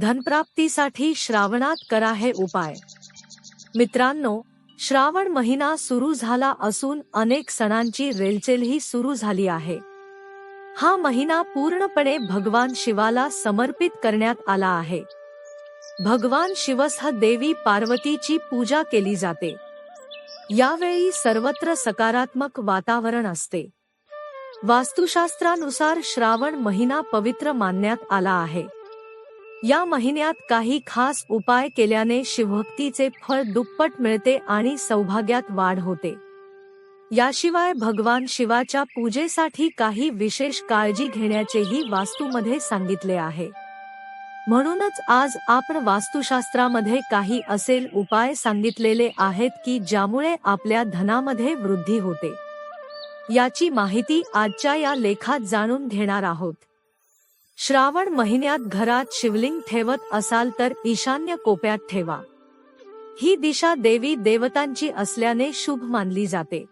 धनप्राप्तीसाठी श्रावणात करा हे उपाय. मित्रांनो श्रावण महिना सुरू झाला असून अनेक सणांची रेलचेलही सुरू झाली आहे. हा महिना पूर्णपणे भगवान शिवाला समर्पित करण्यात आला आहे. भगवान शिवसह देवी पार्वतीची पूजा केली जाते. यावेळी सर्वत्र सकारात्मक वातावरण असते. वास्तुशास्त्रानुसार श्रावण महिना पवित्र मानण्यात आला आहे. या महिन्यात काही खास उपाय केल्याने शिवभक्तीचे फळ दुप्पट मिळते आणि सौभाग्यात वाढ होते. याशिवाय भगवान शिवाच्या पूजेसाठी काही विशेष काळजी घेण्याचेही वास्तूमध्ये सांगितले आहे. म्हणूनच आज आपण वास्तुशास्त्रामध्ये काही असेल उपाय सांगितलेले आहेत की ज्यामुळे आपल्या धनामध्ये वृद्धी होते. याची माहिती आजच्या या लेखात जाणून घेणार आहोत. श्रावण महिन्यात घरात शिवलिंग ठेवत असाल तर ईशान्य कोप्यात ठेवा. ही दिशा देवी देवतांची असल्याने शुभ मानली जाते.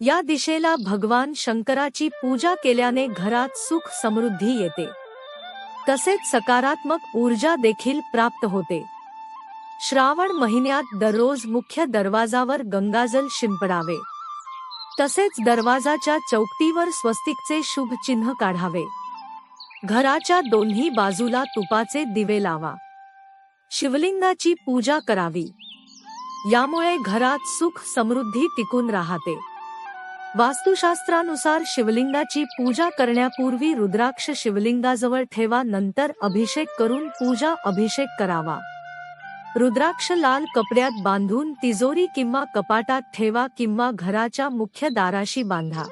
या दिशेला भगवान शंकराची पूजा केल्याने घरात सुख समृद्धी येते. तसेच सकारात्मक ऊर्जा देखील प्राप्त होते. श्रावण महिन्यात दररोज मुख्य दरवाजावर गंगाजल शिंपडावे. तसेच दरवाजाच्या चौकटीवर स्वस्तिकचे शुभ चिन्ह काढावे. घराच्या दोन्ही बाजूला तुपाचे दिवे लावा. शिवलिंगाची पूजा करावी. यामुळे घरात सुख समृद्धी टिकून राहते. वास्तुशास्त्रानुसार शिवलिंगाची पूजा करण्यापूर्वी रुद्राक्ष शिवलिंगाजवळ ठेवा नंतर अभिषेक करून पूजा अभिषेक करावा. रुद्राक्ष लाल कपड्यात बांधून तिजोरी किंवा कपाटात ठेवा किंवा घराच्या मुख्य दाराशी बांधा.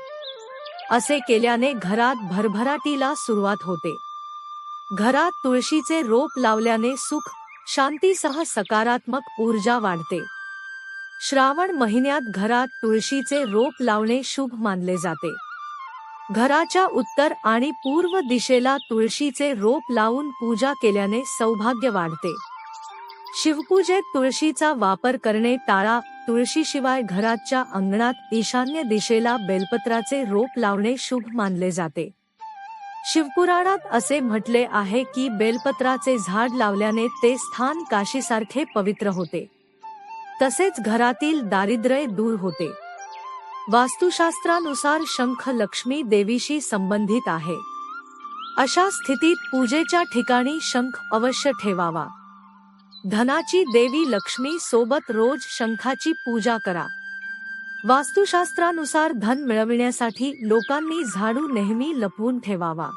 असे केल्याने घरात भरभराटीला सुरुवात होते. घरात तुळशीचे रोप लावल्याने सुख शांतीसह सकारात्मक ऊर्जा वाढते. श्रावण महिन्यात घरात तुळशीचे रोप लावणे शुभ मानले जाते. घराच्या उत्तर आणि पूर्व दिशेला तुळशीचे रोप लावून पूजा केल्याने सौभाग्य वाढते. शिवपूजेत तुळशीचा वापर करणे टाळा तुळशीशिवाय घराच्या अंगणात ईशान्य दिशेला बेलपत्राचे रोप लावणे शुभ मानले जाते. शिवपुराणात असे म्हटले आहे की बेलपत्राचे झाड लावल्याने ते स्थान काशीसारखे पवित्र होते. तसेच घरातील दारिद्र्य दूर होते. वास्तुशास्त्रानुसार शंख लक्ष्मी देवीशी संबंधित आहे. अशा स्थितीत पूजेच्या ठिकाणी शंख अवश्य ठेवावा. धनाची देवी लक्ष्मी सोबत रोज शंखाची पूजा करा. वास्तुशास्त्रानुसार धन मिळविण्यासाठी लोकांनी झाडू नेहमी लपवून ठेवावा.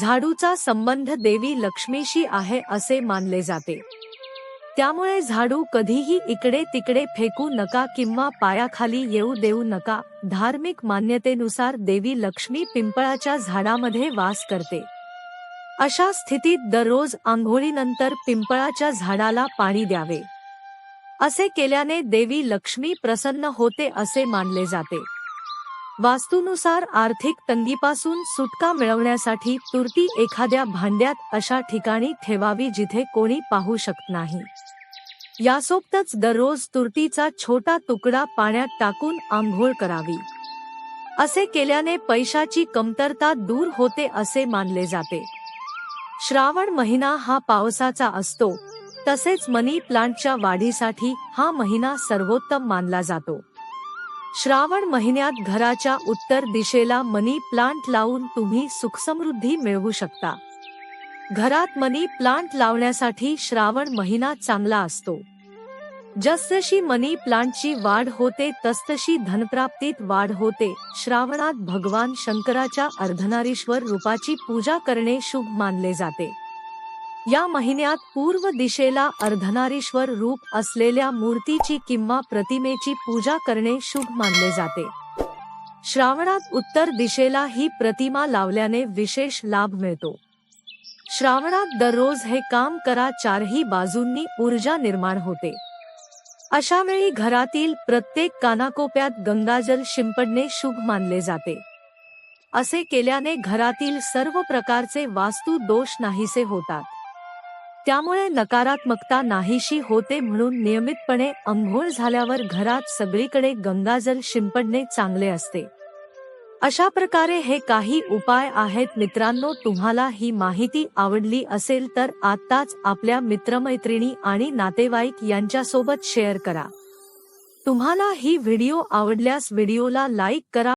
झाडूचा संबंध देवी लक्ष्मीशी आहे असे मानले जाते. त्यामुळे झाडू कधीही इकडे तिकडे फेकू नका किंवा पायाखाली येऊ देऊ नका धार्मिक मान्यतेनुसार देवी लक्ष्मी पिंपळाच्या झाडामध्ये वास करते. अशा स्थितीत दररोज आंघोळीनंतर पिंपळाच्या झाडाला पाणी द्यावे. असे केल्याने देवी लक्ष्मी प्रसन्न होते असे मानले जाते. वास्तूनुसार आर्थिक तंगीपासून सुटका मिळवण्यासाठी तुरटी एखाद्या भांड्यात अशा ठिकाणी ठेवावी जिथे कोणी पाहू शकत नाही. यासोबतच दररोज तुरटीचा छोटा तुकडा पाण्यात टाकून आंघोळ करावी. असे केल्याने पैशाची कमतरता दूर होते असे मानले जाते. श्रावण महिना हा पावसाचा असतो. तसेच मनी प्लांटच्या वाढीसाठी हा महिना सर्वोत्तम मानला जातो. श्रावण महिन्यात घराच्या उत्तर दिशेला मनी प्लांट लावून तुम्ही सुखसमृद्धी मिळवू शकता. घरात मनी प्लांट लावण्यासाठी श्रावण महिना चांगला असतो. जसजशी मनी प्लांटची वाढ होते तसतशी धनप्राप्तीत वाढ होते. श्रावणात भगवान शंकराच्या अर्धनारीश्वर रूपाची पूजा करणे शुभ मानले जाते. या महिन्यात पूर्व दिशेला अर्धनारीश्वर रूप असलेल्या मूर्तीची किंवा प्रतिमेची पूजा करणे शुभ मानले जाते. श्रावणात उत्तर दिशेला ही प्रतिमा लावल्याने विशेष लाभ मिळतो. श्रावणात दररोज हे काम करा चारही बाजूंनी ऊर्जा निर्माण होते. अशा वेळी घरातील प्रत्येक कानाकोप्यात गंगाजल शिंपडणे शुभ मानले जाते. असे केल्याने घरातील सर्व प्रकारचे वास्तू दोष नाहीसे होतात. त्यामुळे नकारात्मकता नाहीशी होते म्हणून नियमितपणे अंघोळ झाल्यावर घरात सगळीकडे गंगाजल शिंपडणे चांगले असते. अशा प्रकारे हे काही उपाय आहेत मित्रांनो तुम्हाला ही माहिती आवडली असेल तर आत्ताच आपल्या मित्रमैत्रिणी आणि नातेवाईक यांच्यासोबत शेअर करा. तुम्हाला ही व्हिडिओ आवडल्यास व्हिडिओला लाईक करा.